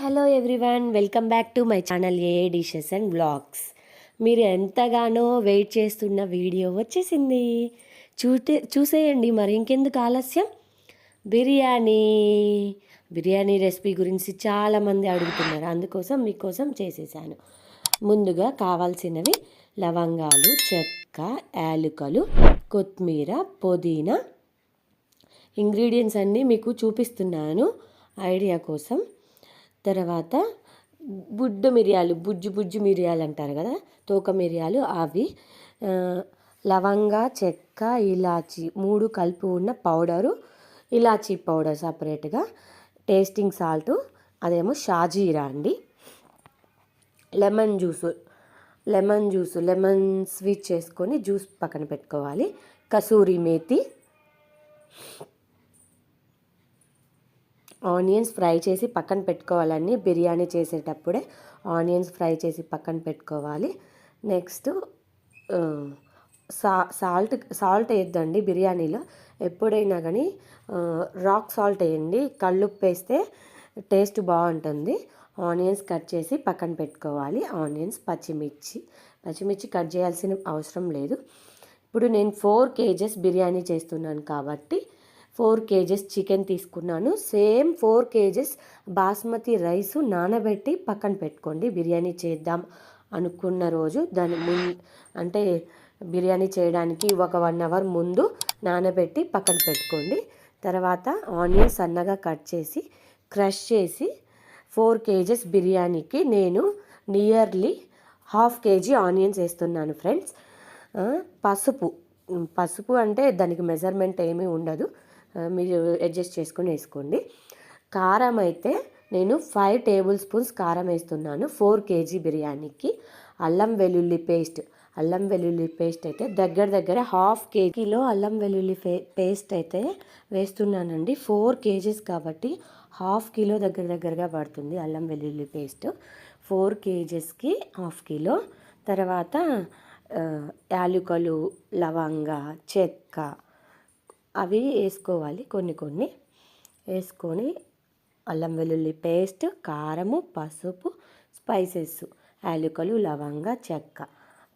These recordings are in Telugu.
Hello everyone welcome back to my channel A dishes and blogs మీరు ఎంతగానో వెయిట్ చేస్తున్న వీడియో వచ్చేసింది. చూటే చూసేయండి మరి ఇంకెందుకు ఆలస్యం? బిర్యానీ. బిర్యానీ రెసిపీ గురించి చాలామంది అడుగుతున్నారు. అందుకోసం మీకోసం చేసేసాను. ముందుగా కావాల్సినవి లవంగాలు చెక్క యాలుకలు కొత్తిమీర పుదీనా. ఇంగ్రీడియంట్స్ అన్నీ మీకు చూపిస్తున్నాను. ఐడియా కోసం తర్వాత బుడ్డు మిరియాలు బుజ్జు బుజ్జు మిరియాలు అంటారు కదా తోక మిరియాలు అవి లవంగ లవంగా చెక్క ఇలాచి మూడు కలిపి ఉన్న పౌడరు ఇలాచీ పౌడర్ సపరేట్గా టేస్టింగ్ సాల్ట్ అదేమో షాజీరా అండి. Lemon juice lemon juice lemon sweet చేసుకొని జ్యూస్ పక్కన పెట్టుకోవాలి. కసూరి మేతి ఆనియన్స్ ఫ్రై చేసి పక్కన పెట్టుకోవాలండి. బిర్యానీ చేసేటప్పుడే ఆనియన్స్ ఫ్రై చేసి పక్కన పెట్టుకోవాలి. నెక్స్ట్ సా సాల్ట్ సాల్ట్ వేయద్దండి బిర్యానీలో. ఎప్పుడైనా కానీ రాక్ సాల్ట్ వేయండి. కళ్ళుప్పు వేస్తే టేస్ట్ బాగుంటుంది. ఆనియన్స్ కట్ చేసి పక్కన పెట్టుకోవాలి. ఆనియన్స్ పచ్చిమిర్చి. పచ్చిమిర్చి కట్ చేయాల్సిన అవసరం లేదు. ఇప్పుడు నేను ఫోర్ కేజెస్ బిర్యానీ చేస్తున్నాను కాబట్టి ఫోర్ కేజెస్ చికెన్ తీసుకున్నాను. Same four KGs basmati rice నానబెట్టి పక్కన పెట్టుకోండి. బిర్యానీ చేద్దాం అనుకున్న రోజు దాని ముందు అంటే బిర్యానీ చేయడానికి ఒక వన్ అవర్ ముందు నానబెట్టి పక్కన పెట్టుకోండి. తర్వాత ఆనియన్స్ సన్నగా కట్ చేసి క్రష్ చేసి ఫోర్ కేజెస్ బిర్యానీకి నేను నియర్లీ హాఫ్ కేజీ ఆనియన్స్ వేస్తున్నాను ఫ్రెండ్స్. పసుపు. పసుపు అంటే దానికి మెజర్మెంట్ ఏమీ ఉండదు. మీరు అడ్జస్ట్ చేసుకొని వేసుకోండి. కారం అయితే నేను ఫైవ్ టేబుల్ స్పూన్స్ కారం వేస్తున్నాను ఫోర్ కేజీ బిర్యానీకి. అల్లం వెల్లుల్లి పేస్ట్ అల్లం వెల్లుల్లి పేస్ట్ అయితే దగ్గర దగ్గర హాఫ్ కేజీలో అల్లం వెల్లుల్లి పేస్ట్ అయితే వేస్తున్నానండి. ఫోర్ కేజీస్ కాబట్టి హాఫ్ కిలో దగ్గర దగ్గరగా పడుతుంది అల్లం వెల్లుల్లి పేస్ట్ ఫోర్ కేజెస్కి హాఫ్ కిలో తర్వాత యాలుకలు లవంగా చెక్క అవి వేసుకోవాలి కొన్ని కొన్ని. వేసుకొని అల్లం వెల్లుల్లి పేస్ట్ కారము పసుపు స్పైసెస్ యాలుకలు లవంగా చెక్క.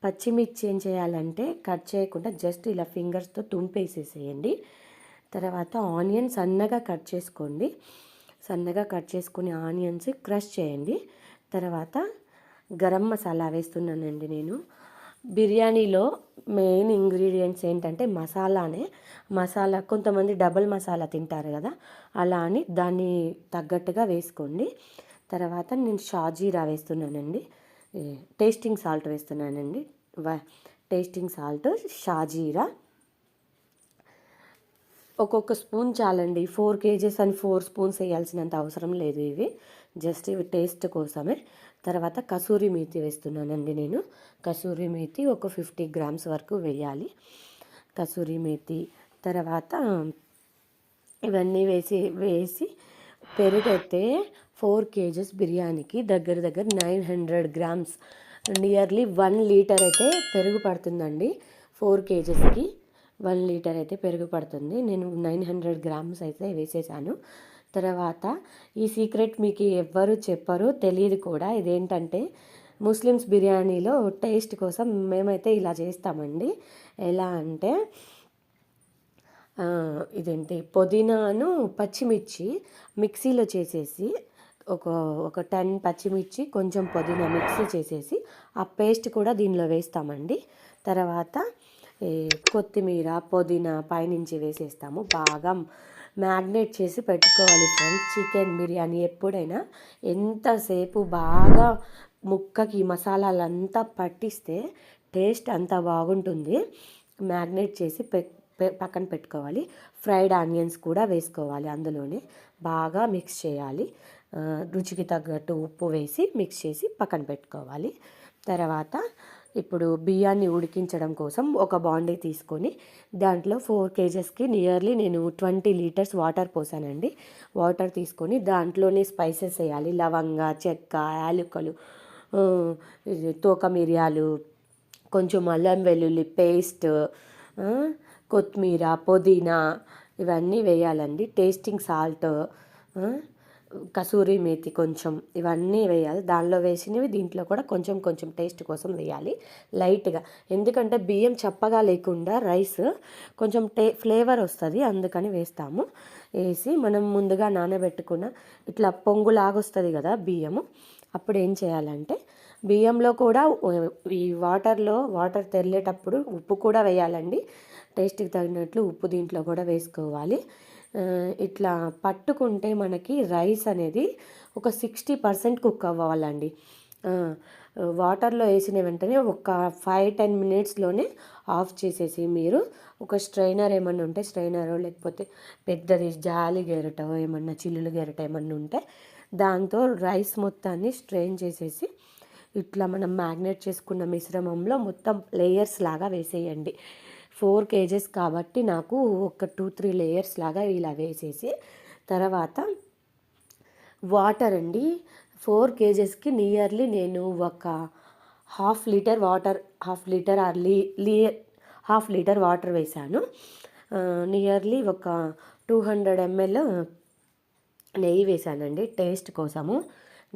పచ్చిమిర్చి ఏం చేయాలంటే కట్ చేయకుండా జస్ట్ ఇలా ఫింగర్స్తో తుంపేసేసేయండి. తర్వాత ఆనియన్ సన్నగా కట్ చేసుకోండి. సన్నగా కట్ చేసుకుని ఆనియన్స్ క్రష్ చేయండి. తర్వాత గరం మసాలా వేస్తున్నానండి నేను. బిర్యానీలో మెయిన్ ఇంగ్రీడియంట్స్ ఏంటంటే మసాలానే. మసాలా కొంతమంది డబల్ మసాలా తింటారు కదా అలా అని దాన్ని తగ్గట్టుగా వేసుకోండి. తర్వాత నేను షాజీరా వేస్తున్నానండి. టేస్టింగ్ సాల్ట్ వేస్తున్నానండి. టేస్టింగ్ సాల్ట్ షాజీరా. ఒక్కొక్క స్పూన్ చాలండి. ఫోర్ కేజెస్ అని ఫోర్ స్పూన్స్ వేయాల్సినంత అవసరం లేదు ఇవి. జస్ట్ ఇవి టేస్ట్ కోసమే. తర్వాత కసూరి మేతి వేస్తున్నానండి నేను. కసూరి మేతి ఒక ఫిఫ్టీ గ్రామ్స్ వరకు వేయాలి. కసూరి మేతి తర్వాత ఇవన్నీ వేసి వేసి పెరుగు అయితే ఫోర్ కేజెస్ బిర్యానీకి దగ్గర దగ్గర nine hundred grams nearly one litre అయితే పెరుగు పడుతుందండి. ఫోర్ కేజెస్కి వన్ లీటర్ అయితే పెరుగు పడుతుంది. నేను నైన్ హండ్రెడ్ గ్రామ్స్ అయితే వేసేసాను. తర్వాత ఈ సీక్రెట్ మీకు ఎవ్వరు చెప్పరు తెలియదు కూడా. ఇదేంటంటే ముస్లిమ్స్ బిర్యానీలో టేస్ట్ కోసం మేమైతే ఇలా చేస్తామండి. ఎలా అంటే ఇదేంటి పుదీనాను పచ్చిమిర్చి మిక్సీలో చేసేసి ఒక ఒక టెన్ పచ్చిమిర్చి కొంచెం పుదీనా మిక్సీ చేసేసి ఆ పేస్ట్ కూడా దీనిలో వేస్తామండి. తర్వాత ఈ కొత్తిమీర పుదీనా పైనుంచి వేసేస్తాము. బాగా మ్యాగ్నేట్ చేసి పెట్టుకోవాలి ఫ్రెండ్స్. చికెన్ బిర్యానీ ఎప్పుడైనా ఎంతసేపు బాగా ముక్కకి మసాలాలంతా పట్టిస్తే టేస్ట్ అంత బాగుంటుంది. మ్యాగ్నేట్ చేసి పె- పక్కన పెట్టుకోవాలి. ఫ్రైడ్ ఆనియన్స్ కూడా వేసుకోవాలి అందులోనే. బాగా మిక్స్ చేయాలి. రుచికి తగ్గట్టు ఉప్పు వేసి మిక్స్ చేసి పక్కన పెట్టుకోవాలి. తర్వాత ఇప్పుడు బియ్యాన్ని ఉడికించడం కోసం ఒక బాండీ తీసుకొని దాంట్లో ఫోర్ కేజెస్కి నియర్లీ నేను ట్వంటీ లీటర్స్ వాటర్ పోసానండి. వాటర్ తీసుకొని దాంట్లోనే స్పైసెస్ వేయాలి. లవంగా చెక్క యాలుకలు తోక మిరియాలు కొంచెం అల్లం వెల్లుల్లి పేస్ట్ కొత్తిమీర పుదీనా ఇవన్నీ వేయాలండి. టేస్టింగ్ సాల్ట్ కసూరి మేతి కొంచెం ఇవన్నీ వేయాలి. దానిలో వేసినవి దీంట్లో కూడా కొంచెం కొంచెం టేస్ట్ కోసం వేయాలి. లైట్గా. ఎందుకంటే బియ్యం చప్పగా లేకుండా రైస్ కొంచెం టే ఫ్లేవర్ వస్తుంది. అందుకని వేస్తాము. వేసి మనం ముందుగా నానబెట్టుకున్న ఇట్లా పొంగులాగా వస్తుంది కదా బియ్యము. అప్పుడు ఏం చేయాలంటే బియ్యంలో కూడా ఈ వాటర్లో వాటర్ తెల్లేటప్పుడు ఉప్పు కూడా వేయాలండి. టేస్ట్కి తగినట్లు ఉప్పు దీంట్లో కూడా వేసుకోవాలి. ఇట్లా పట్టుకుంటే మనకి రైస్ అనేది ఒక సిక్స్టీ పర్సెంట్ కుక్ అవ్వాలండి. వాటర్లో వేసిన వెంటనే ఒక ఫైవ్ టెన్ మినిట్స్లోనే ఆఫ్ చేసేసి మీరు ఒక స్ట్రైనర్ ఏమన్నా ఉంటే స్ట్రైనర్ లేకపోతే పెద్దది జాలి గెరటో ఏమన్నా చిల్లులు గెరట ఏమన్నా ఉంటే దాంతో రైస్ మొత్తాన్ని స్ట్రెయిన్ చేసేసి ఇట్లా మనం మ్యాగ్నేట్ చేసుకున్న మిశ్రమంలో మొత్తం లేయర్స్ లాగా వేసేయండి. ఫోర్ కేజెస్ కాబట్టి నాకు ఒక టూ త్రీ లేయర్స్ లాగా ఇలా వేసేసి తర్వాత వాటర్ అండి. ఫోర్ కేజెస్కి నియర్లీ నేను ఒక half litre water half litre or లీ లీ హాఫ్ లీటర్ వాటర్ వేసాను. నియర్లీ ఒక టూ హండ్రెడ్ ఎంఎల్ నెయ్యి వేసానండి టేస్ట్ కోసము.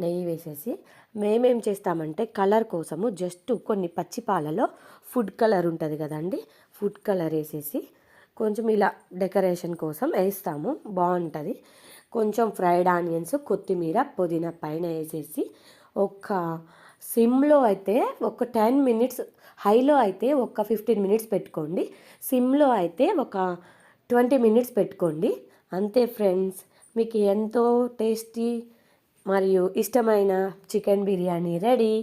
నెయ్యి వేసేసి మేమేం చేస్తామంటే కలర్ కోసము జస్ట్ కొన్ని పచ్చి పాలలో ఫుడ్ కలర్ ఉంటుంది కదండి ఫుడ్ కలర్ వేసేసి కొంచెం ఇలా డెకరేషన్ కోసం వేస్తాము. బాగుంటుంది. కొంచెం ఫ్రైడ్ ఆనియన్స్ కొత్తిమీర పుదీనా పైన వేసేసి ఒక సిమ్లో అయితే ఒక టెన్ మినిట్స్ హైలో అయితే ఒక ఫిఫ్టీన్ మినిట్స్ పెట్టుకోండి. సిమ్లో అయితే ఒక ట్వంటీ మినిట్స్ పెట్టుకోండి. అంతే ఫ్రెండ్స్. మీకు ఎంతో టేస్టీ మరియు ఇష్టమైన చికెన్ బిర్యానీ రెడీ.